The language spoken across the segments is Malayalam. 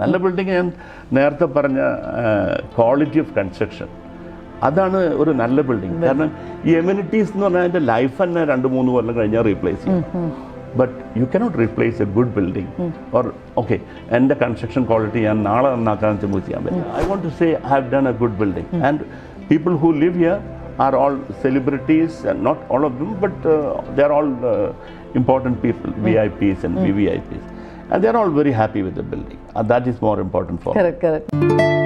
നല്ല ബിൽഡിംഗ് ഞാൻ നേരത്തെ പറഞ്ഞ ക്വാളിറ്റി ഓഫ് കൺസ്ട്രക്ഷൻ അതാണ് ഒരു നല്ല ബിൽഡിംഗ് കാരണം ഈ എമ്യൂണിറ്റീസ് എന്ന് പറഞ്ഞാൽ അതിന്റെ ലൈഫ് തന്നെ രണ്ട് മൂന്ന് കൊല്ലം കഴിഞ്ഞാൽ റീപ്ലേസ് ചെയ്യും. But you cannot replace a good building or okay എന്റെ കൺസ്ട്രക്ഷൻ ക്വാളിറ്റി ഞാൻ നാളെ നന്നാക്കാൻ വെച്ചാൽ ചെയ്യാൻ പറ്റും I want to say I have done a good building and people who live here are all celebrities, and not all of all important people V I Ps and V V I VVIPs. and they're all very happy with the building. And that is more important for Correct, them. correct.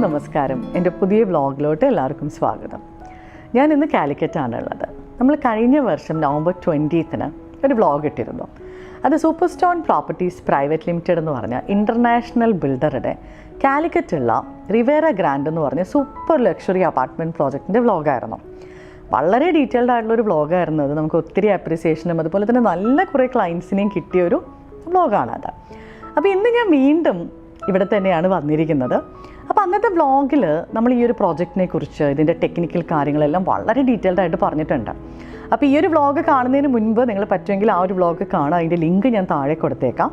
എല്ലാവർക്കും നമസ്കാരം. എന്റെ പുതിയ വ്ളോഗിലോട്ട് എല്ലാവർക്കും സ്വാഗതം. ഞാൻ ഇന്ന് കാലിക്കറ്റാണ് ഉള്ളത് നമ്മൾ കഴിഞ്ഞ വർഷം നവംബർ ട്വന്റീത്തിന് ഒരു വ്ളോഗ് ഇട്ടിരുന്നു. അത് super stone properties private limited എന്ന് പറഞ്ഞ ഇന്റർനാഷണൽ ബിൽഡറുടെ കാലിക്കറ്റുള്ള റിവേറ ഗ്രാൻഡ് എന്ന് പറഞ്ഞ സൂപ്പർ ലക്ഷറി അപ്പാർട്ട്മെന്റ് പ്രോജക്റ്റിന്റെ വ്ളോഗായിരുന്നു. വളരെ ഡീറ്റെയിൽഡ് ആയിട്ടുള്ള ഒരു വ്ളോഗായിരുന്നു അത്. നമുക്ക് ഒത്തിരി അപ്രിസിയേഷനും അതുപോലെ തന്നെ നല്ല കുറേ ക്ലയൻസിനെയും കിട്ടിയ ഒരു വ്ളോഗാണ് അത് അപ്പോൾ ഇന്ന് ഞാൻ വീണ്ടും ഇവിടെ തന്നെയാണ് വന്നിരിക്കുന്നത്. അപ്പോൾ അന്നത്തെ വ്ളോഗിൽ നമ്മൾ ഈ ഒരു പ്രോജക്റ്റിനെ കുറിച്ച് ഇതിന്റെ ടെക്നിക്കൽ കാര്യങ്ങളെല്ലാം വളരെ ഡീറ്റെയിൽഡ് ആയിട്ട് പറഞ്ഞിട്ടുണ്ട്. അപ്പോൾ ഈ ഒരു വ്ളോഗ് കാണുന്നതിന് മുൻപ് നിങ്ങൾ പറ്റുമെങ്കിൽ ആ ഒരു വ്ളോഗ് കാണാം അതിന്റെ ലിങ്ക് ഞാൻ താഴെ കൊടുത്തേക്കാം.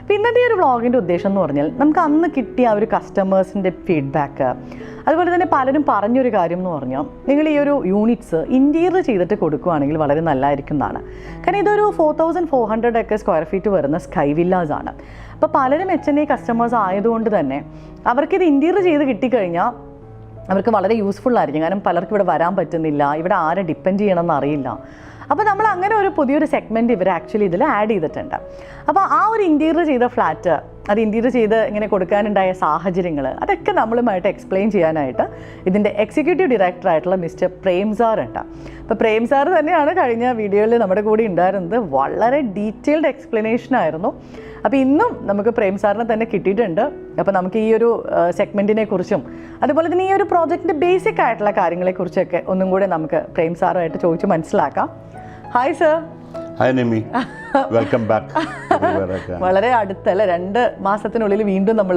അപ്പോൾ ഇന്നത്തെ ഒരു വ്ളോഗിന്റെ ഉദ്ദേശം എന്ന് പറഞ്ഞാൽ നമുക്ക് അന്ന് കിട്ടിയ ആ ഒരു കസ്റ്റമേഴ്സിന്റെ ഫീഡ്ബാക്ക് അതുപോലെ തന്നെ പലരും പറഞ്ഞൊരു കാര്യം എന്ന് പറഞ്ഞാൽ നിങ്ങൾ ഈ ഒരു യൂണിറ്റ്സ് ഇന്റീരിയർ ചെയ്തിട്ട് കൊടുക്കുകയാണെങ്കിൽ വളരെ നല്ലതായിരിക്കും എന്നാണ്. കാരണം ഇതൊരു ഫോർ തൗസൻഡ് ഫോർ ഹൺഡ്രഡ് ഒക്കെ സ്ക്വയർ ഫീറ്റ് വരുന്ന സ്കൈ വില്ലാസ് ആണ്. അപ്പോൾ പലരും എച്ച് എൻ ഐ കസ്റ്റമേഴ്സ് ആയതുകൊണ്ട് തന്നെ അവർക്കിത് ഇന്റീരിയർ ചെയ്ത് കിട്ടിക്കഴിഞ്ഞാൽ അവർക്ക് വളരെ യൂസ്ഫുൾ ആയിരിക്കും. കാരണം പലർക്കും ഇവിടെ വരാൻ പറ്റുന്നില്ല ഇവിടെ ആരെ ഡിപ്പെൻഡ് ചെയ്യണമെന്ന് അറിയില്ല. അപ്പോൾ നമ്മൾ അങ്ങനെ ഒരു പുതിയൊരു സെഗ്മെന്റ് ഇവർ ആക്ച്വലി ഇതിൽ ആഡ് ചെയ്തിട്ടുണ്ട്. അപ്പോൾ ആ ഒരു ഇന്റീരിയർ ചെയ്ത ഫ്ലാറ്റ് അത് ഇന്റീരിയർ ചെയ്ത് ഇങ്ങനെ കൊടുക്കാനുണ്ടായ സാഹചര്യങ്ങൾ അതൊക്കെ നമ്മളുമായിട്ട് എക്സ്പ്ലെയിൻ ചെയ്യാനായിട്ട് ഇതിന്റെ എക്സിക്യൂട്ടീവ് ഡയറക്ടർ ആയിട്ടുള്ള മിസ്റ്റർ പ്രേം സാർ ഉണ്ട്. അപ്പോൾ പ്രേം സാർ തന്നെയാണ് കഴിഞ്ഞ വീഡിയോയിൽ നമ്മുടെ കൂടെ ഉണ്ടായിരുന്നത്. വളരെ ഡീറ്റെയിൽഡ് എക്സ്പ്ലനേഷൻ ആയിരുന്നു. അപ്പോൾ ഇന്നും നമുക്ക് പ്രേം സാറിനെ തന്നെ കിട്ടിയിട്ടുണ്ട്. അപ്പോൾ നമുക്ക് ഈ ഒരു സെഗ്മെന്റിനെ കുറിച്ചും അതുപോലെ തന്നെ ഈ ഒരു പ്രോജക്റ്റിന്റെ ബേസിക് ആയിട്ടുള്ള കാര്യങ്ങളെക്കുറിച്ചൊക്കെ ഒന്നും കൂടെ നമുക്ക് പ്രേം സാറുമായിട്ട് ചോദിച്ച് മനസ്സിലാക്കാം. Hi sir hi Nimi welcome back. വളരെ അടുത്തല്ലേ? രണ്ട് മാസത്തിനുള്ളിൽ വീണ്ടും നമ്മൾ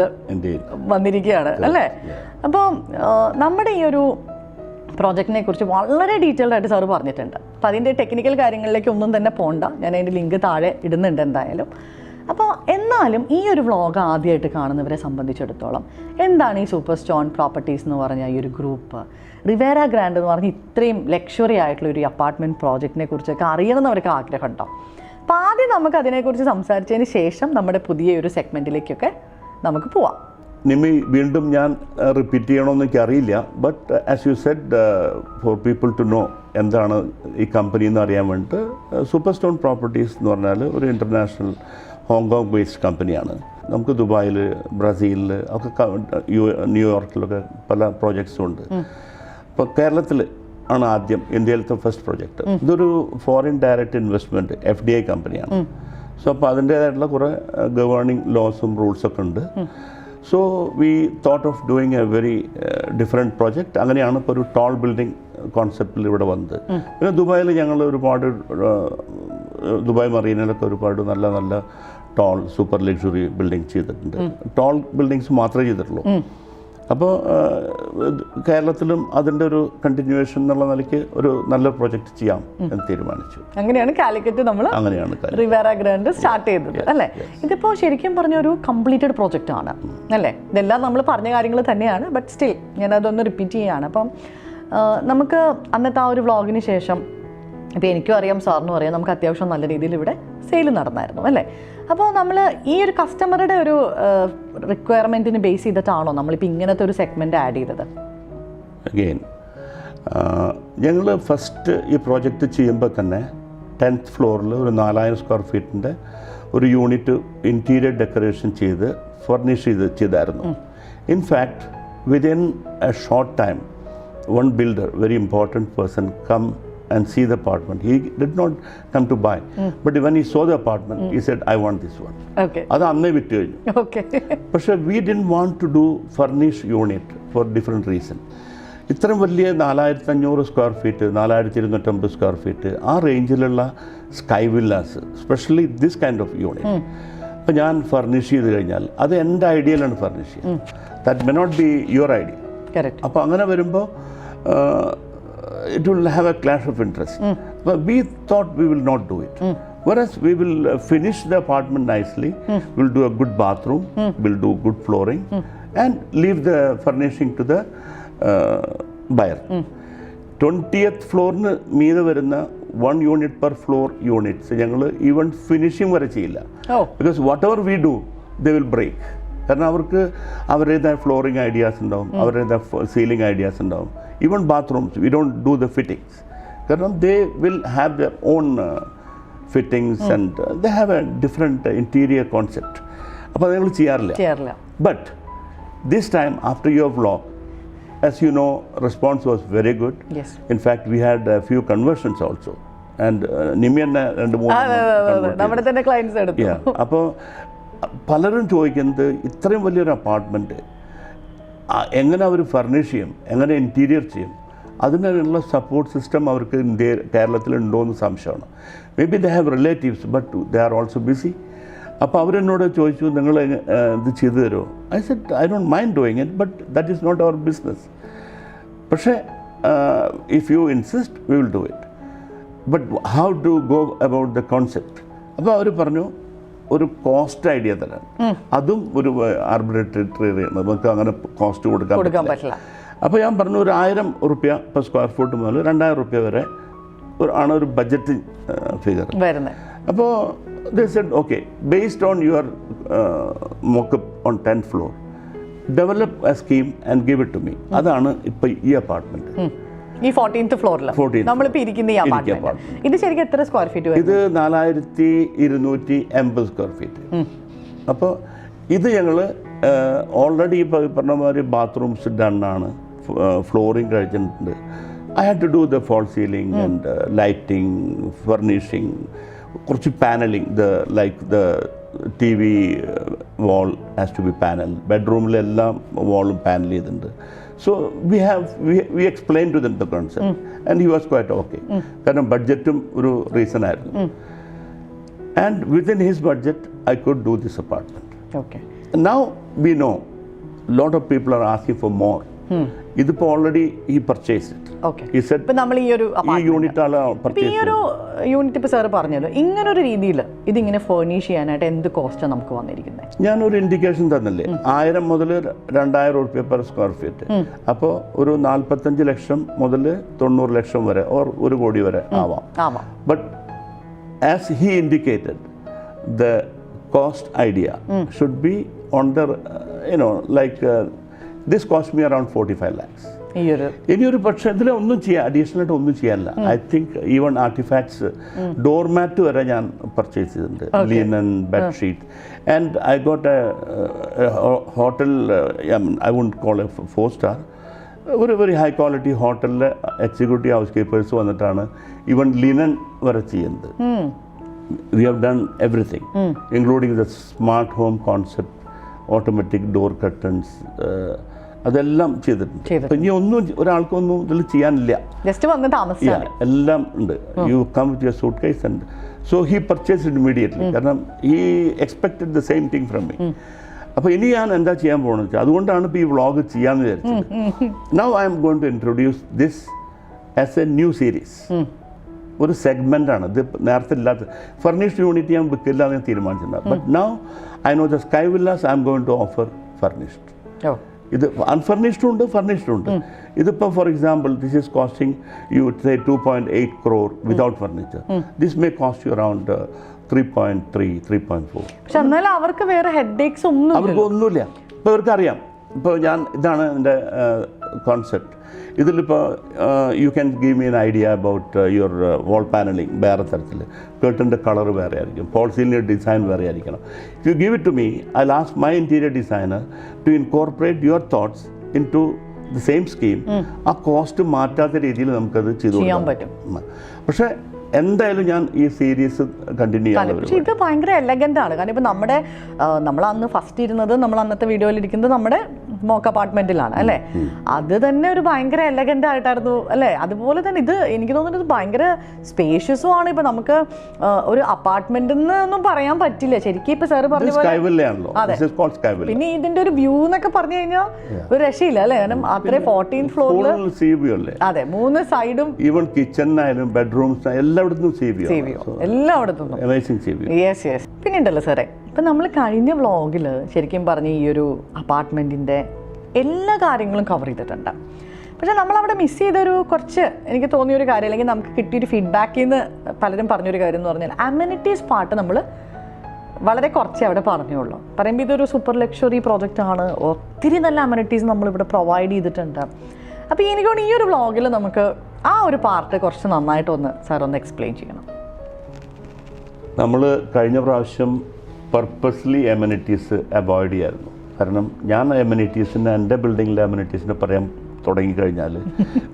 വന്നിരിക്കുകയാണ് അല്ലേ? അപ്പോൾ നമ്മുടെ ഈ ഒരു പ്രോജക്റ്റിനെ കുറിച്ച് വളരെ ഡീറ്റെയിൽഡ് ആയിട്ട് സാറ് പറഞ്ഞിട്ടുണ്ട്. അപ്പോൾ അതിന്റെ ടെക്നിക്കൽ കാര്യങ്ങളിലേക്ക് ഒന്നും തന്നെ പോണ്ട. ഞാൻ അതിന്റെ ലിങ്ക് താഴെ ഇടുന്നുണ്ട് എന്തായാലും. അപ്പോൾ എന്നാലും ഈ ഒരു വ്ളോഗ് ആദ്യമായിട്ട് കാണുന്നവരെ സംബന്ധിച്ചിടത്തോളം എന്താണ് ഈ സൂപ്പർ സ്റ്റോൺ പ്രോപ്പർട്ടീസ് എന്ന് പറഞ്ഞ ഈ ഒരു ഗ്രൂപ്പ് റിവേര ഗ്രാൻഡ് എന്ന് പറഞ്ഞ ഇത്രയും ലക്ഷറി ആയിട്ടുള്ള ഒരു അപ്പാർട്ട്മെന്റ് പ്രോജക്റ്റിനെ കുറിച്ചൊക്കെ അറിയണമെന്നവർക്ക് ആഗ്രഹമുണ്ടോ? അപ്പോൾ ആദ്യം നമുക്ക് അതിനെക്കുറിച്ച് സംസാരിച്ചതിന് ശേഷം നമ്മുടെ പുതിയ ഒരു സെഗ്മെന്റിലേക്കൊക്കെ നമുക്ക് പോവാം. നിമി വീണ്ടും ഞാൻ റിപ്പീറ്റ് ചെയ്യണമെന്ന് എനിക്ക് അറിയില്ല but as you said for people to know എന്താണ് ഈ കമ്പനി എന്ന് അറിയാൻ വേണ്ടിയിട്ട് സൂപ്പർ സ്റ്റോൺ പ്രോപ്പർട്ടീസ് എന്ന് പറഞ്ഞാൽ ഒരു ഇന്റർനാഷണൽ ഹോങ്കോങ് ബേസ്ഡ് കമ്പനിയാണ്. നമുക്ക് ദുബായിൽ ബ്രസീലിൽ ഒക്കെ ന്യൂയോർക്കിലൊക്കെ പല പ്രോജക്ട്സും ഉണ്ട്. ഇപ്പോൾ കേരളത്തിൽ ആണ് ആദ്യം ഇന്ത്യയിലത്തെ ഫസ്റ്റ് പ്രോജക്റ്റ് ഇതൊരു foreign direct investment F D I കമ്പനിയാണ്. സോ അപ്പോൾ അതിന്റേതായിട്ടുള്ള കുറേ ഗവേണിംഗ് ലോസും റൂൾസൊക്കെ ഉണ്ട്. So we thought of doing a very different project അങ്ങനെയാണ് ഇപ്പോൾ ഒരു ടോൾ ബിൽഡിംഗ് കോൺസെപ്റ്റിൽ ഇവിടെ വന്നത്. പിന്നെ ദുബായിൽ ഞങ്ങൾ ഒരുപാട് ദുബായ് മറീനയിലൊക്കെ ഒരുപാട് നല്ല നല്ല ടോൾ സൂപ്പർ ലക്ഷറി ബിൽഡിംഗ് ചെയ്തിട്ടുണ്ട്. ടോൾ ബിൽഡിങ്സ് മാത്രമേ ചെയ്തിട്ടുള്ളൂ. അപ്പോൾ കേരളത്തിലും അതിന്റെ ഒരു കണ്ടിന്യൂവേഷൻ എന്നുള്ള നിലയ്ക്ക് ഒരു നല്ല പ്രോജക്റ്റ് ചെയ്യാം എന്ന് തീരുമാനിച്ചു. അങ്ങനെയാണ് കാലിക്കറ്റ് നമ്മൾ അങ്ങനെയാണ് റിവേറ ഗ്രാൻഡ് സ്റ്റാർട്ട് ചെയ്തത് അല്ലേ? ഇതിപ്പോൾ ശരിക്കും പറഞ്ഞ ഒരു കംപ്ലീറ്റഡ് പ്രോജക്റ്റ് ആണ് അല്ലേ? ഇതെല്ലാം നമ്മൾ പറഞ്ഞ കാര്യങ്ങൾ തന്നെയാണ് ബട്ട് സ്റ്റിൽ ഞാനതൊന്ന് റിപ്പീറ്റ് ചെയ്യുകയാണ് അപ്പം നമുക്ക് അന്നത്തെ ആ ഒരു വ്ളോഗിന് ശേഷം ഇപ്പോൾ എനിക്കും അറിയാം സാറിനും അറിയാം നമുക്ക് അത്യാവശ്യം നല്ല രീതിയിൽ ഇവിടെ സെയിൽ നടന്നായിരുന്നു അല്ലേ? അപ്പോൾ നമ്മൾ ഈ ഒരു കസ്റ്റമറുടെ ഒരു റിക്വയർമെന്റിന് ബേസ് ചെയ്തിട്ടാണോ നമ്മളിപ്പോൾ ഇങ്ങനത്തെ ഒരു സെഗ്മെന്റ് ആഡ് ചെയ്തത്? അഗെയിൻ ഞങ്ങൾ ഫസ്റ്റ് ഈ പ്രോജക്റ്റ് ചെയ്യുമ്പോൾ തന്നെ ടെൻത്ത് ഫ്ലോറിൽ ഒരു നാലായിരം സ്ക്വയർ ഫീറ്റിന്റെ ഒരു യൂണിറ്റ് ഇന്റീരിയർ ഡെക്കറേഷൻ ചെയ്ത് ഫർണിഷ് ചെയ്ത് ചെയ്തായിരുന്നു. In fact within a short time one builder very important person come and see the apartment he did not come to buy but when he saw the apartment he said I want this one okay അത് അന്നേ വിറ്റ് കഴിഞ്ഞു. ഓക്കെ പക്ഷേ we didn't want to do furnish unit for different reason ഇത്രയും വലിയ നാലായിരത്തി അഞ്ഞൂറ് സ്ക്വയർ ഫീറ്റ് നാലായിരത്തി ഇരുന്നൂറ്റമ്പത് സ്ക്വയർ ഫീറ്റ് ആ റേഞ്ചിലുള്ള sky villas specially this kind of unit അപ്പോൾ ഞാൻ ഫർണിഷ് ചെയ്ത് കഴിഞ്ഞാൽ അത് എന്റെ ഐഡിയയിലാണ് ഫർണിഷ് ചെയ്യുക that may not be your idea അപ്പോൾ അങ്ങനെ വരുമ്പോൾ it will have a clash of interest we thought we will not do it whereas we will uh, finish the apartment nicely. We'll do a good bathroom. We'll do good flooring. And leave the furnishing to the uh, buyer. Twentieth ഫ്ലോറിന് മീതെ വരുന്ന one unit per floor units ഞങ്ങൾ ഈവൻ ഫിനിഷിംഗ് വരെ ചെയ്യില്ല. ഓ because whatever we do the will break കാരണം അവർക്ക് അവരുടേതായ ഫ്ലോറിങ് ഐഡിയാസ് ഉണ്ടാവും അവരുടേതായ സീലിംഗ് ഐഡിയാസ് ഉണ്ടാവും. Even bathrooms we don't do the fittings കാരണം they will have their own fittings and they have a different interior concept അപ്പോൾ അത് ഞങ്ങൾ ചെയ്യാറില്ല. ചെയ്യാറില്ല. But this time after your vlog, as you know, response was very good. In In fact, we had a few conversions also. And uh, രണ്ട് മൂന്ന് നമ്മുടെ തന്നെ ക്ലയൻസ് എടുത്തു. അപ്പോൾ പലരും ചോദിക്കുന്നത് ഇത്രയും വലിയൊരു അപ്പാർട്ട്മെന്റ് എങ്ങനെ അവർ ഫർണിഷ് ചെയ്യും? എങ്ങനെ ഇന്റീരിയർ ചെയ്യും? അതിനുള്ള സപ്പോർട്ട് സിസ്റ്റം അവർക്ക് ഇന്ത്യ കേരളത്തിലുണ്ടോ എന്ന് സംശയമാണ്. Maybe they have relatives but they are also busy അപ്പോൾ അവരെന്നോട് ചോദിച്ചു നിങ്ങൾ ഇത് ചെയ്തു തരുമോ? I said I don't mind doing it but that is not our business പക്ഷേ if you insist we will do it but how to go about the concept അപ്പോൾ അവർ പറഞ്ഞു ഒരു കോസ്റ്റ് ഐഡിയ തരാൻ അതും ഒരു ആർബിട്രേറ്ററി നമുക്ക് അങ്ങനെ കോസ്റ്റ് കൊടുക്കാൻ പറ്റില്ല. അപ്പോൾ ഞാൻ പറഞ്ഞു ഒരു ആയിരം റുപ്യ per സ്ക്വയർ ഫുട്ട് മുതൽ രണ്ടായിരം റുപ്യ വരെ ഒരു ആണ് ഒരു ബഡ്ജറ്റ് ഫിഗർ വരുന്നത്. അപ്പോൾ they said okay based on your mockup on tenth floor develop a scheme and give it to me അതാണ് ഇപ്പോൾ ഈ അപ്പാർട്ട്മെന്റ് ഈ ഫോർട്ടീൻത്ത് ഫ്ലോറിൽ 14th നമ്മളിപ്പോ ഇരിക്കുന്ന ഈ അപ്പാർട്ട്മെന്റ് ഇത് ശരിക്കും എത്ര സ്ക്വയർ ഫീറ്റ് ഇത് നാലായിരത്തി ഇരുന്നൂറ്റി എൺപത് സ്ക്വയർ ഫീറ്റ് അപ്പോൾ ഇത് ഞങ്ങൾ ഓൾറെഡി ഈ പറഞ്ഞ മാതിരി ബാത്റൂംസ് ഡണ്ണാണ് ഫ്ലോറിങ് കഴിച്ചിട്ടുണ്ട് I had to do the false ceiling and lighting furnishing കുറച്ച് paneling the like the T V wall has to be panel ബെഡ്റൂമിലെല്ലാം വാളും പാനൽ ചെയ്തിട്ടുണ്ട്. So we have we explain to them the concept and he was quite okay കാരണം ബഡ്ജറ്റും ഒരു റീസൺ ആയിരുന്നു and within his budget i could do this apartment okay now we know lot of people are asking for more ഇതിപ്പോൾ ഓൾറെഡി ഈ പർച്ചേസ് ഈ സെറ്റ് ഇപ്പൊ നമ്മൾ ഈ ഒരു ഈ apartment- യൂണിറ്റ് ആൾ ഇപ്പൊ ഈ പർച്ചേസ് ഒരു യൂണിറ്റ് ഇപ്പൊ സാറ് പറഞ്ഞല്ലോ ഇങ്ങനൊരു രീതിയിൽ ഇതിങ്ങനെ ഫേർണിഷ് ചെയ്യാനായിട്ട് എന്ത് കോസ്റ്റാണ് നമുക്ക് വന്നിരിക്കുന്നത് ഞാനൊരു ഇൻഡിക്കേഷൻ തന്നില്ലേ? ആയിരം മുതൽ രണ്ടായിരം റുപ്യ പെർ സ്ക്വയർ ഫീറ്റ് അപ്പോൾ ഒരു നാൽപ്പത്തഞ്ച് ലക്ഷം മുതൽ തൊണ്ണൂറ് ലക്ഷം വരെ ഓർ ഒരു കോടി വരെ ആവാം. But as he indicated the cost idea should be on on you know like this cost like around forty five me around 45 lakhs. ഈ ഒരു ഇനിയൊരു പക്ഷേ ഇതിൽ ഒന്നും ചെയ്യാൻ അഡീഷണൽ ആയിട്ട് ഒന്നും ചെയ്യാനില്ല. I think even artifacts doormat വരെ ഞാൻ പർച്ചേസ് ചെയ്തിട്ടുണ്ട്. Linen bedsheet and I got a hotel I wouldn't call a four star ഒരു വെരി ഹൈ ക്വാളിറ്റി ഹോട്ടലിലെ എക്സിക്യൂട്ടീവ് ഹൗസ് കീപ്പേഴ്സ് വന്നിട്ടാണ് ഈവൺ ലിനൻ വരെ ചെയ്യുന്നത്. We have done everything including the smart home concept automatic door curtains. അതെല്ലാം ചെയ്തിട്ടുണ്ട്. അപ്പം ഇനി ഒന്നും ഒരാൾക്കൊന്നും ഇതിൽ ചെയ്യാനില്ല. ജസ്റ്റ് വന്ന് താമസിച്ചാൽ എല്ലാം ഉണ്ട്. You come with your suitcase ഉണ്ട് സോ ഹി പർച്ചേസ് ഇമ്മീഡിയറ്റ്ലി കാരണം he expected the same thing from me അപ്പോൾ ഇനി ഞാൻ എന്താ ചെയ്യാൻ പോകണമെന്ന് വെച്ചാൽ അതുകൊണ്ടാണ് ഇപ്പോൾ ഈ വ്ളോഗ് ചെയ്യാമെന്ന് വിചാരിച്ചത്. Now I am going to introduce this as a new series ഒരു സെഗ്മെന്റ് ആണ്. ഇത് നേരത്തെ ഇല്ലാത്ത ഫർണിഷ് യൂണിറ്റ് ഞാൻ വിൽക്കില്ല എന്ന് തീരുമാനിച്ചിട്ടുണ്ട് but now I know the sky villas I am going to offer furnished ഇത് അൺഫർണിഷ്ഡും ഉണ്ട് ഫർണിഷ്ഡും ഉണ്ട്. ഇതിപ്പോൾ for example this is costing you say two point eight crore without furniture this may cost you around three point three three point four പക്ഷെ എന്നാലും അവർക്ക് വേറെ ഹെഡ് ഏക്സ് ഒന്നും അവർക്ക് ഒന്നുമില്ല. ഇപ്പോൾ ഇവർക്ക് അറിയാം ഇപ്പോൾ ഞാൻ ഇതാണ് എന്റെ കോൺസെപ്റ്റ് ഇതിലിപ്പോൾ you can give me an idea about your wall paneling വേറെ തരത്തിൽ കേട്ടിന്റെ കളർ വേറെ ആയിരിക്കും. പോൾ സീലിന്റെ ഡിസൈൻ വേറെ ആയിരിക്കണം. If you give it to me I last my interior designer to incorporate your thoughts into the same scheme ആ കോസ്റ്റ് മാറ്റാത്ത രീതിയിൽ നമുക്കത് ചെയ്തു. പറ്റും. പക്ഷേ എന്തായാലും ഞാൻ ഈ സീരീസ് കണ്ടിന്യൂ ചെയ്യാൻ പക്ഷേ ഇത് ഭയങ്കര എലഗന്റ് ആണ്. കാരണം ഇപ്പം നമ്മുടെ നമ്മൾ അന്ന് ഫസ്റ്റ് ഇരുന്നത് നമ്മൾ അന്നത്തെ വീഡിയോയിൽ ഇരിക്കുന്നത് നമ്മുടെ മോക്ക് അപ്പാർട്ട്മെന്റിലാണ് അല്ലേ? അത് തന്നെ ഒരു ഭയങ്കര എലഗന്റ് ആയിട്ടായിരുന്നു അല്ലേ? അതുപോലെ തന്നെ ഇത് എനിക്ക് തോന്നുന്നത് ഭയങ്കര സ്പേഷ്യസും ആണ്. ഇപ്പം നമുക്ക് ഒരു അപ്പാർട്ട്മെന്റ് എന്നൊന്നും പറയാൻ പറ്റില്ല. ശരിക്കും ഇപ്പം സാറ് പറഞ്ഞു പോലെ പിന്നെ ഇതിന്റെ ഒരു വ്യൂ എന്നൊക്കെ പറഞ്ഞു കഴിഞ്ഞാൽ ഒരു രക്ഷയില്ല അല്ലേ? കാരണം അത്രയും ഫോർട്ടീൻ ഫ്ലോറിൽ അതെ മൂന്ന് സൈഡും ഈവൻ കിച്ചണിനായാലും ബെഡ്റൂംസ് എല്ലായിടത്തും സേവ് എല്ലായിടത്തും. യെസ് യെസ് പിന്നെ ഉണ്ടല്ലോ സാറേ ഇപ്പം നമ്മൾ കഴിഞ്ഞ വ്ളോഗിൽ ശരിക്കും പറഞ്ഞ ഈ ഒരു അപ്പാർട്ട്മെന്റിന്റെ എല്ലാ കാര്യങ്ങളും കവർ ചെയ്തിട്ടുണ്ട്. പക്ഷേ നമ്മളവിടെ മിസ് ചെയ്തൊരു കുറച്ച് എനിക്ക് തോന്നിയൊരു കാര്യം അല്ലെങ്കിൽ നമുക്ക് കിട്ടിയൊരു ഫീഡ്ബാക്കിൽ നിന്ന് പലരും പറഞ്ഞൊരു കാര്യം എന്ന് പറഞ്ഞാൽ അമ്യൂണിറ്റീസ് പാർട്ട് നമ്മൾ വളരെ കുറച്ചേ അവിടെ പറഞ്ഞുള്ളൂ. പറയുമ്പോൾ ഇതൊരു സൂപ്പർ ലക്ഷറി പ്രോജക്റ്റ് ആണ്. ഒത്തിരി നല്ല അമ്യൂണിറ്റീസ് നമ്മളിവിടെ പ്രൊവൈഡ് ചെയ്തിട്ടുണ്ട്. അപ്പോൾ എനിക്കോട് ഈ ഒരു വ്ളോഗിൽ നമുക്ക് ആ ഒരു പാർട്ട് കുറച്ച് നന്നായിട്ടൊന്ന് സാർ ഒന്ന് എക്സ്പ്ലെയിൻ ചെയ്യണം. നമ്മൾ കഴിഞ്ഞ പ്രാവശ്യം പർപ്പസ്ലി എമ്യൂണിറ്റീസ് അവോയ്ഡ് ചെയ്യായിരുന്നു. കാരണം ഞാൻ എമ്യൂണിറ്റീസിന് എന്റെ ബിൽഡിങ്ങിലെ എമ്യൂണിറ്റീസിനെ പറയാൻ തുടങ്ങിക്കഴിഞ്ഞാൽ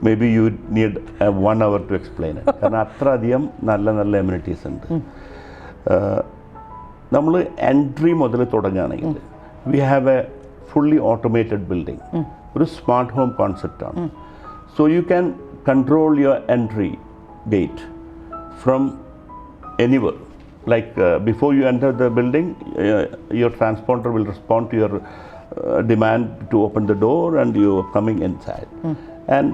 maybe you need one hour to explain കാരണം അത്ര അധികം നല്ല നല്ല എമ്യൂണിറ്റീസ് ഉണ്ട്. നമ്മൾ എൻട്രി മുതൽ തുടങ്ങുകയാണെങ്കിൽ we have a fully automated building ഒരു smart home കോൺസെപ്റ്റാണ് so you can control your entry gate from anywhere. Like uh, before you enter the building, uh, your transponder will respond to your uh, demand to open the door and you are coming inside. And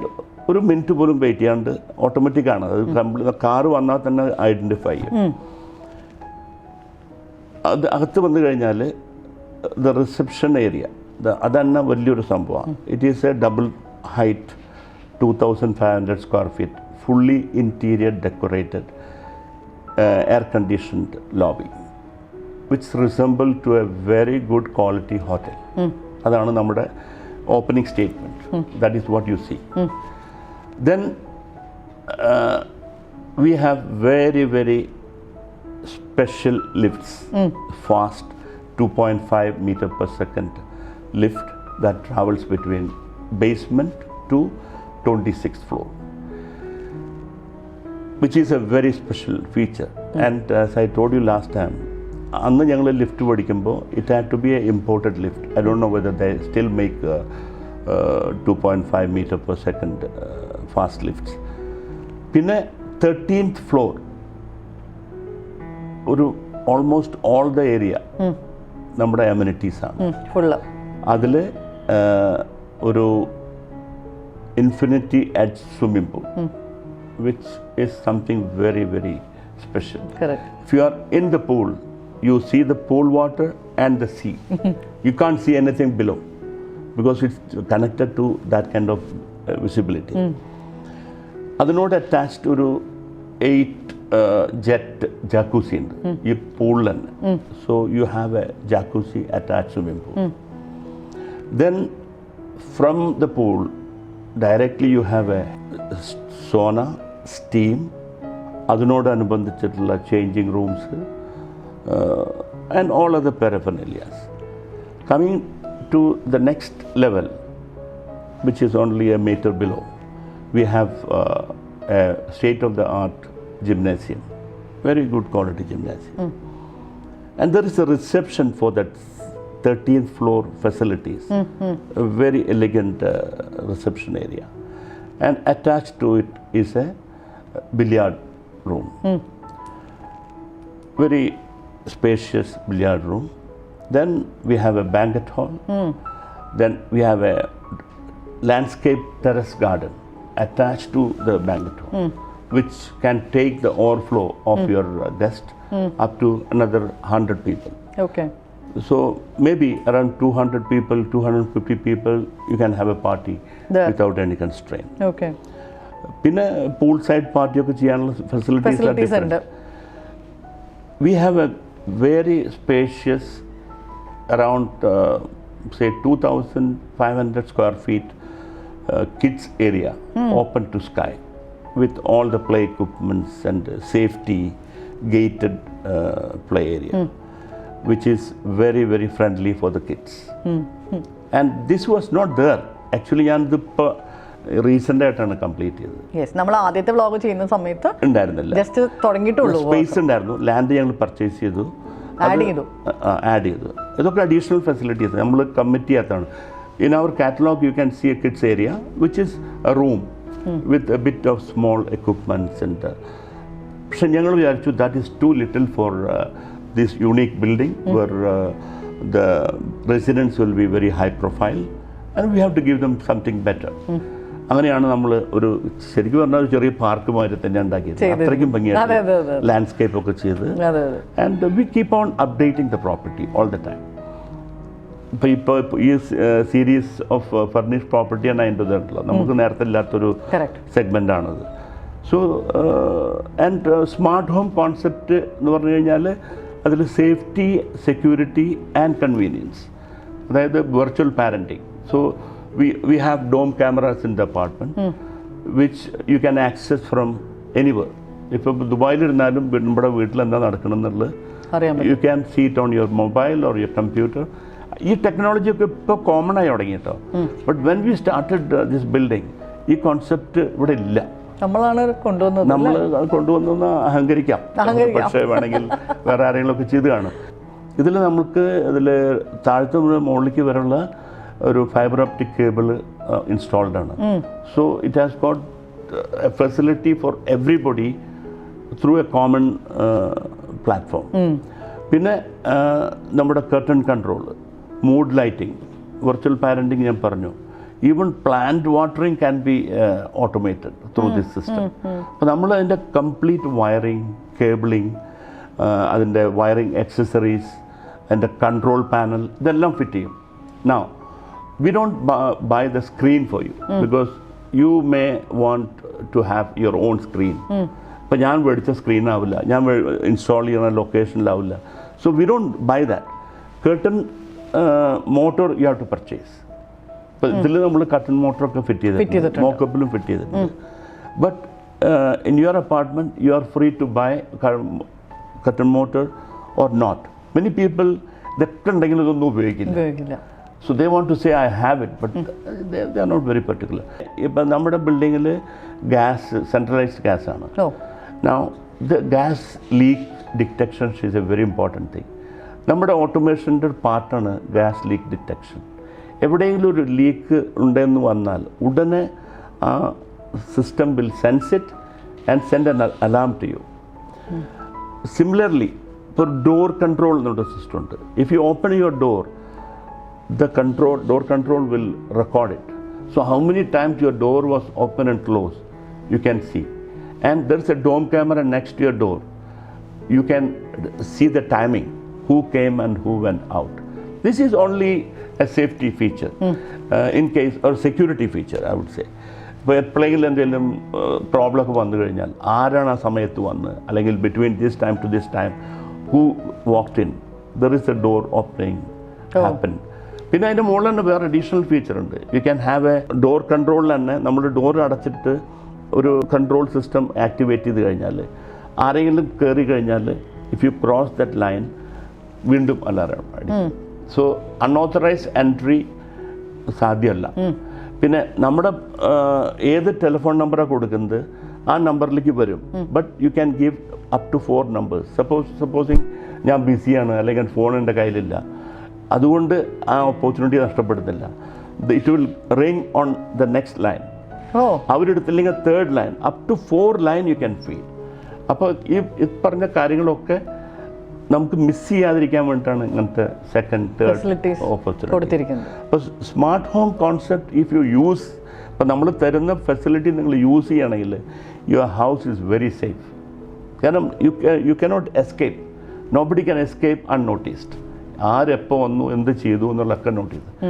ഒരു മിനിറ്റ് പോലും വെയിറ്റ് ചെയ്യാണ്ട് ഓട്ടോമാറ്റിക് ആണ് അത് കംപ്ലീറ്റ് കാറ് വന്നാൽ തന്നെ ഐഡന്റിഫൈ ചെയ്യും അത് അകത്ത് വന്നു കഴിഞ്ഞാൽ ദ റിസപ്ഷൻ ഏരിയ അതന്നെ വലിയൊരു സംഭവമാണ് it is a double height two thousand five hundred square feet fully interior decorated air conditioned lobby which resemble to a very good quality hotel അതാണ് നമ്മുടെ opening statement that is what you see then we have very very special lifts, fast 2.5 meter per second lift that travels between basement to 26th floor, which is a very special feature. And as I told you last time, അന്ന് ഞങ്ങൾ ലിഫ്റ്റ് പഠിക്കുമ്പോൾ it had to be a imported lift I don't know whether the still make two point five metre per second fast lifts പിന്നെ തേർട്ടീൻത്ത് ഫ്ലോർ ഒരു ഓൾമോസ്റ്റ് ഓൾ ദ ഏരിയ നമ്മുടെ അമ്യൂണിറ്റീസാണ് അതിൽ ഒരു Infinity edge swimming pool which is something very very special correct If you are in the pool, you see the pool water and the sea. you can't see anything below because it's connected to that kind of uh, visibility. അതിനോട് അറ്റാച്ച്ഡ് ഒരു എയ്റ്റ് ജെറ്റ് ജാക്കൂസി ഉണ്ട് ഈ പൂളിൽ തന്നെ so you have a jacuzzi attach swimming pool then from the pool Directly you have a sauna steam അതിനോടനുബന്ധിച്ചിട്ടുള്ള changing rooms and all other paraphernalias coming to the next level which is only a meter below. We have uh, a state of the art gymnasium, very good quality gymnasium. And there is a reception for that 13th floor facilities, mm-hmm. a very elegant uh, reception area. And attached to it is a uh, billiard room. Mm. Very spacious billiard room. Then we have a banquet hall. Mm. Then we have a landscape terrace garden attached to the banquet hall, mm. which can take the overflow of mm. your uh, guest mm. up to another 100 people. Okay. So maybe around 200 people, 250 people, you can have a party There. without any constraint. Okay പിന്നെ പൂൾ സൈഡ് പാർട്ടിയൊക്കെ ചെയ്യാനുള്ള ഫെസിലിറ്റീസ് ഫെസിലിറ്റീസ് ഉണ്ട് we have a very spacious around uh, say 2500 square feet kids area open to sky with all the play equipments and uh, safety gated uh, play area which is very very friendly for the kids. And this was not there. Actually ഞാനിതിപ്പോൾ റീസെന്റ് ആയിട്ടാണ് കംപ്ലീറ്റ് ചെയ്തത്. നമ്മൾ ആദ്യത്തെ വ്ളോഗ് ചെയ്യുന്ന സമയത്ത് ഉണ്ടായിരുന്നില്ല. ജസ്റ്റ് തുടങ്ങിയിട്ടുള്ളൂ സ്പേസ് ഉണ്ടായിരുന്നു. ലാൻഡ് ഞങ്ങൾ പർച്ചേസ് ചെയ്തു. ആഡ് ചെയ്തു. ആഡ് ചെയ്തു. ഇതൊക്കെ അഡീഷണൽ ഫെസിലിറ്റീസ് നമ്മൾ commit ചെയ്യാത്തതാണ്. In our catalogue you can see a kids area which is a room with a bit of small equipments ഉണ്ട് പക്ഷെ ഞങ്ങൾ വിചാരിച്ചു that is too little for this where uh, the residents will be very high profile and we have to give them something better. Mm. അങ്ങനെയാണ് നമ്മൾ ഒരു ശരിക്കും പറഞ്ഞാൽ ഒരു ചെറിയ പാർക്ക് മാതിരി തന്നെ ഉണ്ടാക്കിയത്. അത്രയ്ക്കും അതെ, അതെ, അതെ. ഭംഗിയായിട്ട് ലാൻഡ്സ്കേപ്പ് ഒക്കെ ചെയ്ത് and we keep on updating the property all the time ഇപ്പം. ഇപ്പോൾ ഈ സീരീസ് ഓഫ് ഫർണിഷ് പ്രോപ്പർട്ടിയാണ് അതിന്റെ ഇതായിട്ടുള്ളത് നമുക്ക് നേരത്തെ ഇല്ലാത്തൊരു സെഗ്മെന്റ് ആണത് so and smart home concept എന്ന് പറഞ്ഞു കഴിഞ്ഞാൽ അതിൽ സേഫ്റ്റി സെക്യൂരിറ്റി ആൻഡ് കൺവീനിയൻസ് അതായത് virtual parenting so we we have dome cameras in the apartment which you can access from anywhere ഇപ്പം ദുബായിലിരുന്നാലും നമ്മുടെ വീട്ടിൽ എന്താ നടക്കണം എന്നുള്ളത് you can see it on your mobile or your computer ഈ ടെക്നോളജി ഒക്കെ ഇപ്പോൾ കോമൺ ആയി തുടങ്ങി കേട്ടോ but when we started this building ഈ കോൺസെപ്റ്റ് ഇവിടെ ഇല്ല. നമ്മളാണ് കൊണ്ടുവന്നത് നമ്മൾ കൊണ്ടുവന്നെന്ന് അഹങ്കരിക്കാം. പക്ഷേ വേണമെങ്കിൽ വേറെ ആരെങ്കിലും ഒക്കെ ചെയ്ത് കാണും. ഇതിൽ നമുക്ക് ഇതിൽ താഴ്ത്ത മുതൽ മുകളിലേക്ക് വരെയുള്ള ഒരു ഫൈബർ ഓപ്റ്റിക് കേബിൾ ഇൻസ്റ്റാൾഡ് ആണ്. So it has got a facility for everybody through a common platform പിന്നെ നമ്മുടെ curtain control mood lighting virtual parenting ഞാൻ പറഞ്ഞു. Even plant watering can be automated through this system അപ്പോൾ നമ്മൾ അതിന്റെ കംപ്ലീറ്റ് വയറിങ് കേബിളിങ് അതിന്റെ വയറിങ് എക്സസറീസ് അതിന്റെ കൺട്രോൾ പാനൽ ഇതെല്ലാം ഫിറ്റ് ചെയ്യും. Now we don't buy the screen for you because you may want to have your own screen ഇപ്പം ഞാൻ മേടിച്ച സ്ക്രീൻ ആവില്ല. ഞാൻ ഇൻസ്റ്റാൾ ചെയ്യുന്ന ലൊക്കേഷനിലാവില്ല so we don't buy that curtain motor you have to purchase ഇപ്പം ഇതിൽ നമ്മൾ കട്ടൺ മോട്ടറൊക്കെ ഫിറ്റ് ചെയ്തിട്ടുണ്ട്. മോക്കപ്പിലും ഫിറ്റ് ചെയ്തിട്ടുണ്ട്. But in your apartment you are free to buy curtain motor or not many people ഇതൊക്കെ ഉണ്ടെങ്കിൽ ഇതൊന്നും ഉപയോഗിക്കില്ല. So they want to say I have it but they are not very particular ഇപ്പം നമ്മുടെ ബിൽഡിങ്ങിൽ ഗ്യാസ് സെൻട്രലൈസ്ഡ് ഗ്യാസ് ആണ്. ഓ. Now, the gas leak detection is a very important thing. നമ്മുടെ ഓട്ടോമേഷന്റെ ഒരു പാർട്ടാണ് ഗ്യാസ് ലീക്ക് ഡിറ്റക്ഷൻ എവിടെയെങ്കിലും ഒരു ലീക്ക് ഉണ്ടെന്ന് വന്നാൽ ഉടനെ ആ system will sense it and send an alarm to you similarly ഇപ്പോൾ ഡോർ കൺട്രോൾ എന്നുള്ള സിസ്റ്റം ഉണ്ട് if you open your door the control door control will record it so how many times your door was open and closed you can see and there's a dome camera next to your door you can see the timing who came and who went out this is only a safety feature uh, in case or security feature i would say. ഇപ്പോൾ എപ്പോഴെങ്കിലും എന്തെങ്കിലും പ്രോബ്ലം ഒക്കെ വന്നു കഴിഞ്ഞാൽ ആരാണ് ആ സമയത്ത് വന്ന് അല്ലെങ്കിൽ between this time to this time who walked in there is a door opening happen പിന്നെ അതിന്റെ മുകളിൽ തന്നെ വേറെ അഡീഷണൽ ഫീച്ചർ ഉണ്ട്. You can have a door കൺട്രോളിൽ തന്നെ നമ്മൾ ഡോർ അടച്ചിട്ട് ഒരു കൺട്രോൾ സിസ്റ്റം ആക്ടിവേറ്റ് ചെയ്ത് കഴിഞ്ഞാൽ ആരെങ്കിലും കയറി കഴിഞ്ഞാൽ if you cross that line വീണ്ടും അലാറം അടിക്കും. സോ അൺഓത്തറൈസ്ഡ് എൻട്രി സാധ്യമല്ല. പിന്നെ നമ്മുടെ ഏത് ടെലിഫോൺ നമ്പറാണ് കൊടുക്കുന്നത് ആ നമ്പറിലേക്ക് വരും. But you can give up to four numbers suppose supposing ഞാൻ ബിസിയാണ് അല്ലെങ്കിൽ ഫോൺ എന്റെ കയ്യിലില്ല. അതുകൊണ്ട് ആ opportunity നഷ്ടപ്പെടുന്നില്ല. It will ring on the next line അവരെടുത്തില്ലെങ്കിൽ third line up to four line you can feel അപ്പോൾ ഈ പറഞ്ഞ കാര്യങ്ങളൊക്കെ നമുക്ക് മിസ് ചെയ്യാതിരിക്കാൻ വേണ്ടിയിട്ടാണ് ഇങ്ങനത്തെ സെക്കൻഡ് തേർഡ് ഓപ്പർച്യൂണിറ്റി അപ്പോൾ smart home concept if you use ഇപ്പം നമ്മൾ തരുന്ന ഫെസിലിറ്റി നിങ്ങൾ യൂസ് ചെയ്യണമെങ്കിൽ your house is very safe കാരണം you you cannot escape nobody can escape unnoticed ആരെപ്പോൾ വന്നു എന്ത് ചെയ്തു എന്നുള്ളതൊക്കെ നോട്ട് ചെയ്തു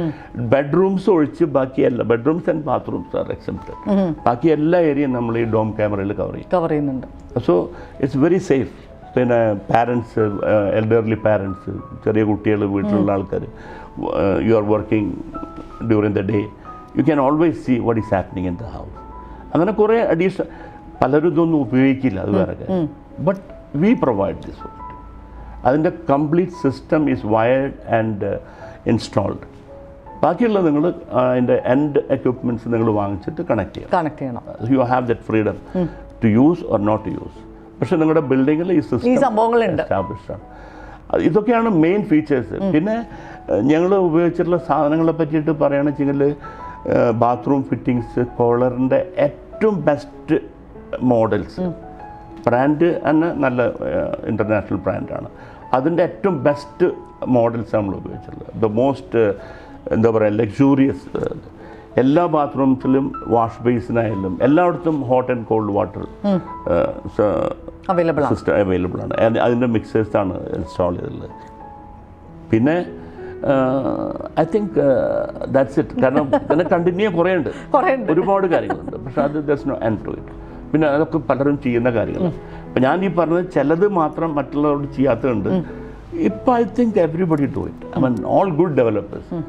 ബെഡ്റൂംസ് ഒഴിച്ച് ബാക്കിയല്ല bedrooms and bathrooms are excepted ബാക്കി എല്ലാ ഏരിയയും നമ്മൾ ഈ ഡോം ക്യാമറയിൽ കവർ ചെയ്യും. കവർ ചെയ്യുന്നുണ്ട്. സോ ഇറ്റ്സ് വെരി സേഫ് പിന്നെ പാരൻസ് എൽഡർലി പാരൻസ് ചെറിയ കുട്ടികൾ വീട്ടിലുള്ള ആൾക്കാർ you are working during the day you can always see what is happening in the house അങ്ങനെ കുറേ അഡീഷണൽ പലരും ഇതൊന്നും ഉപയോഗിക്കില്ല അത് വേറെ ബട്ട് വി പ്രൊവൈഡ് ദിസ് അതിന്റെ complete system is wired and installed ബാക്കിയുള്ള നിങ്ങൾ അതിന്റെ എൻഡ് എക്യുപ്മെന്റ്സ് നിങ്ങൾ വാങ്ങിച്ചിട്ട് കണക്ട് ചെയ്യണം. കണക്ട് ചെയ്യണം. You have that freedom to use or not to use പക്ഷേ നിങ്ങളുടെ ബിൽഡിങ്ങിൽ ഈ ഈ സിസ്റ്റം സംഭവങ്ങളുണ്ട് എസ്റ്റാബ്ലിഷ്ഡ് ഇതൊക്കെയാണ് മെയിൻ ഫീച്ചേഴ്സ് പിന്നെ ഞങ്ങൾ ഉപയോഗിച്ചിട്ടുള്ള സാധനങ്ങളെ പറ്റിയിട്ട് പറയുകയാണെന്ന് വെച്ചെങ്കിൽ ബാത്റൂം ഫിറ്റിങ്സ് കോളറിന്റെ ഏറ്റവും ബെസ്റ്റ് മോഡൽസ് ബ്രാൻഡ് തന്നെ നല്ല ഇന്റർനാഷണൽ ബ്രാൻഡാണ് അതിന്റെ ഏറ്റവും ബെസ്റ്റ് മോഡൽസ് നമ്മൾ ഉപയോഗിച്ചിട്ടുള്ളത്. ദ മോസ്റ്റ് എന്താ പറയുക ലക്ഷൂറിയസ് എല്ലാ ബാത്റൂംസിലും വാഷ് ബേസിനായാലും എല്ലായിടത്തും hot and cold water available system available ആണ്. അതിന്റെ മിക്സേഴ്സ് ആണ് ഇൻസ്റ്റാൾ ചെയ്തിട്ടുള്ളത്. പിന്നെ ഐ തിങ്ക് ദാറ്റ്സ് ഇറ്റ് കാരണം പിന്നെ കണ്ടിന്യൂ കുറേ ഉണ്ട്. ഒരുപാട് കാര്യങ്ങളുണ്ട്. പക്ഷെ അത് does know and to it പിന്നെ അതൊക്കെ പലരും ചെയ്യുന്ന കാര്യങ്ങളാണ്. അപ്പം ഞാൻ ഈ പറഞ്ഞത് ചിലത് മാത്രം മറ്റുള്ളവരോട് ചെയ്യാത്തതുണ്ട്. ഇപ്പം I think everybody do it I mean all good developers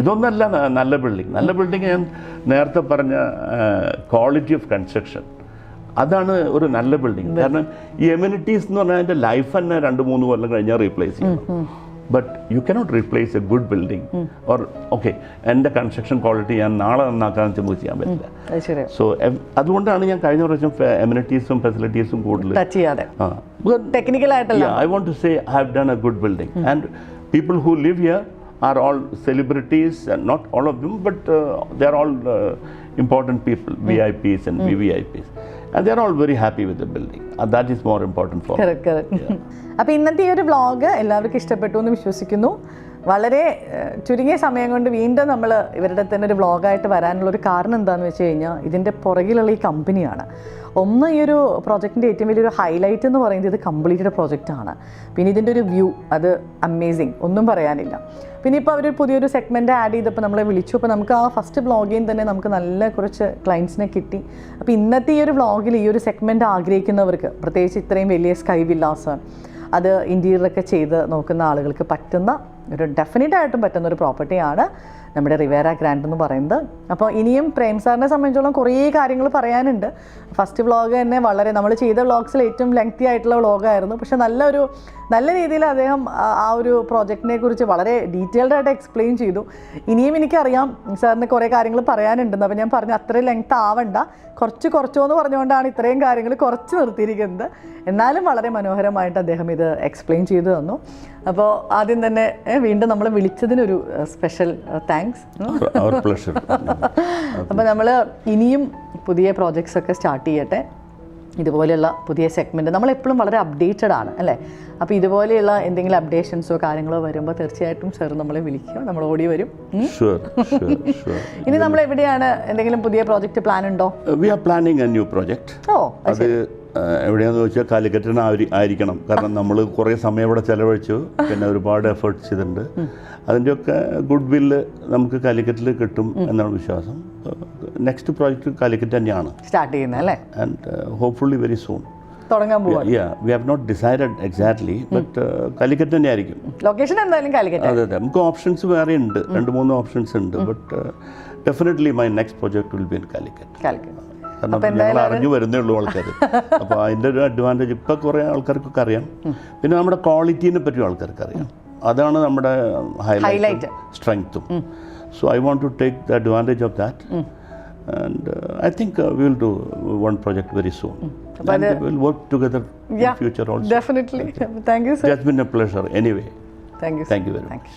ഇതൊന്നല്ല നല്ല ബിൽഡിംഗ് നല്ല ബിൽഡിംഗ് ഞാൻ നേരത്തെ പറഞ്ഞ ക്വാളിറ്റി ഓഫ് കൺസ്ട്രക്ഷൻ അതാണ് ഒരു നല്ല ബിൽഡിംഗ് കാരണം ഈ എമ്യൂണിറ്റീസ് എന്ന് പറഞ്ഞാൽ അതിന്റെ ലൈഫ് തന്നെ രണ്ട് മൂന്ന് കൊല്ലം കഴിഞ്ഞാൽ റീപ്ലേസ് ചെയ്യും but you cannot replace a good building or okay എന്റെ കൺസ്ട്രക്ഷൻ ക്വാളിറ്റി ഞാൻ നാളെ നന്നാക്കാൻ നമുക്ക് ചെയ്യാൻ പറ്റില്ല. സോ അതുകൊണ്ടാണ് ഞാൻ കഴിഞ്ഞ പ്രാവശ്യം എമ്യൂണിറ്റീസും ഫെസിലിറ്റീസും കൂടുതൽ I want to say technical ആയിട്ടല്ല. Done a good building and people who done here are all celebrities not all of them but they are all important people we VIPs V V V uh, very happy with the building. And that is more important for me. Correct correct അപ്പോൾ ഇന്നത്തെ ഈ ഒരു വ്ളോഗ് എല്ലാവർക്കും ഇഷ്ടപ്പെട്ടു എന്ന് വിശ്വസിക്കുന്നു വളരെ ചുരുങ്ങിയ സമയം കൊണ്ട് വീണ്ടും നമ്മൾ ഇവരുടെ തന്നെ ഒരു വ്ളോഗായിട്ട് വരാനുള്ള ഒരു കാരണം എന്താണെന്ന് വെച്ച് കഴിഞ്ഞാൽ ഇതിന്റെ പുറകിലുള്ള ഈ കമ്പനിയാണ്. ഒന്ന് ഈ ഒരു പ്രോജക്റ്റിന്റെ ഏറ്റവും വലിയൊരു ഹൈലൈറ്റ് എന്ന് പറയുന്നത് ഇത് കംപ്ലീറ്റഡ് പ്രോജക്റ്റാണ്. പിന്നെ ഇതിന്റെ ഒരു വ്യൂ അത് അമേസിങ് ഒന്നും പറയാനില്ല. പിന്നെ ഇപ്പോൾ അവർ പുതിയൊരു സെഗ്മെന്റ് ആഡ് ചെയ്തപ്പോൾ നമ്മളെ വിളിച്ചു. അപ്പോൾ നമുക്ക് ആ ഫസ്റ്റ് വ്ളോഗിൽ തന്നെ നമുക്ക് നല്ല കുറച്ച് ക്ലയൻസിനെ കിട്ടി. അപ്പോൾ ഇന്നത്തെ ഈ ഒരു വ്ളോഗിൽ ഈ ഒരു സെഗ്മെന്റ് ആഗ്രഹിക്കുന്നവർക്ക് പ്രത്യേകിച്ച് ഇത്രയും വലിയ സ്കൈ വില്ലാസ് അത് ഇന്റീരിയറൊക്കെ ചെയ്ത് നോക്കുന്ന ആളുകൾക്ക് പറ്റുന്ന ഒരു ഡെഫിനറ്റ് ആയിട്ടും പറ്റുന്ന ഒരു പ്രോപ്പർട്ടിയാണ് നമ്മുടെ റിവേര ഗ്രാൻഡ് എന്ന് പറയുന്നത്. അപ്പോൾ ഇനിയും പ്രേം സാറിനെ സംബന്ധിച്ചോളം കുറേ കാര്യങ്ങൾ പറയാനുണ്ട്. ഫസ്റ്റ് വ്ളോഗ് തന്നെ വളരെ നമ്മൾ ചെയ്ത വ്ളോഗ്സിൽ ഏറ്റവും ലെങ്തി ആയിട്ടുള്ള വ്ളോഗായിരുന്നു പക്ഷെ നല്ലൊരു നല്ല രീതിയിൽ അദ്ദേഹം ആ ഒരു പ്രോജക്റ്റിനെ കുറിച്ച് വളരെ ഡീറ്റെയിൽഡ് ആയിട്ട് എക്സ്പ്ലെയിൻ ചെയ്തു. ഇനിയും എനിക്കറിയാം സാറിന് കുറേ കാര്യങ്ങൾ പറയാനുണ്ടെന്ന്. അപ്പോൾ ഞാൻ പറഞ്ഞു അത്രയും ലെങ്ത് ആവണ്ട. കുറച്ച് കുറച്ചോ എന്ന് പറഞ്ഞുകൊണ്ടാണ് ഇത്രയും കാര്യങ്ങൾ കുറച്ച് നിർത്തിയിരിക്കുന്നത്. എന്നാലും വളരെ മനോഹരമായിട്ട് അദ്ദേഹം ഇത് എക്സ്പ്ലെയിൻ ചെയ്തു തന്നു. അപ്പോൾ ആദ്യം തന്നെ വീണ്ടും നമ്മൾ വിളിച്ചതിനൊരു സ്പെഷ്യൽ താങ്ക്സ് Pleasure. അപ്പോൾ നമ്മൾ ഇനിയും പുതിയ പ്രോജക്ട്സ് ഒക്കെ സ്റ്റാർട്ട് ചെയ്യട്ടെ. ഇതുപോലെയുള്ള പുതിയ സെഗ്മെന്റ് നമ്മളെപ്പോഴും വളരെ അപ്ഡേറ്റഡ് ആണ് അല്ലേ? അപ്പോൾ ഇതുപോലെയുള്ള എന്തെങ്കിലും അപ്ഡേഷൻസോ കാര്യങ്ങളോ വരുമ്പോൾ തീർച്ചയായിട്ടും സാർ നമ്മളെ വിളിക്കുക. നമ്മൾ ഓടി വരും. ഇനി നമ്മൾ എവിടെയാണ് എന്തെങ്കിലും പുതിയ പ്രോജക്റ്റ് പ്ലാൻ ഉണ്ടോ? We are planning a new project ഓ അത് എവിടെയാണെന്ന് ചോദിച്ചാൽ കാലിക്കറ്റിന് ആയിരിക്കണം. കാരണം നമ്മൾ കുറേ സമയം ഇവിടെ ചെലവഴിച്ചു. പിന്നെ ഒരുപാട് എഫേർട്ട് ചെയ്തിട്ടുണ്ട്. അതിന്റെയൊക്കെ ഗുഡ് വില്ല് നമുക്ക് കാലിക്കറ്റിൽ കിട്ടും എന്നാണ് വിശ്വാസം. നെക്സ്റ്റ് പ്രോജക്റ്റ് കാലിക്കറ്റ് തന്നെയാണ്. സ്റ്റാർട്ട് ചെയ്യുന്നത് അല്ലേ? ആൻഡ് ഹോപ്പ്ഫുള്ളി വെരി സൂൺ തുടങ്ങാൻ പോവാണ്. Yeah we have not decided exactly but Calicut തന്നെ ആയിരിക്കും ലൊക്കേഷൻ എന്തായാലും കാലിക്കറ്റ്. അതെ അതെ. നമുക്ക് ഓപ്ഷൻസ് വേറെ ഉണ്ട് രണ്ട് മൂന്ന് ഓപ്ഷൻസ് ഉണ്ട്. But definitely my next project will be in Calicut. Calicut. കാരണം ഞങ്ങൾ അറിഞ്ഞു വരുന്നേ ഉള്ളൂ ആൾക്കാർ അപ്പോൾ അതിന്റെ ഒരു അഡ്വാന്റേജ് ഇപ്പോൾ കുറേ ആൾക്കാർക്കൊക്കെ അറിയാം. പിന്നെ നമ്മുടെ ക്വാളിറ്റീനെ പറ്റിയും ആൾക്കാർക്ക് അറിയാം. അതാണ് നമ്മുടെ highlight സ്ട്രെങ്ത്തും so I want to take the advantage of that and I think will do one project very soon will work together. Future also definitely thank you sir just been a pleasure anyway thank you thank you very much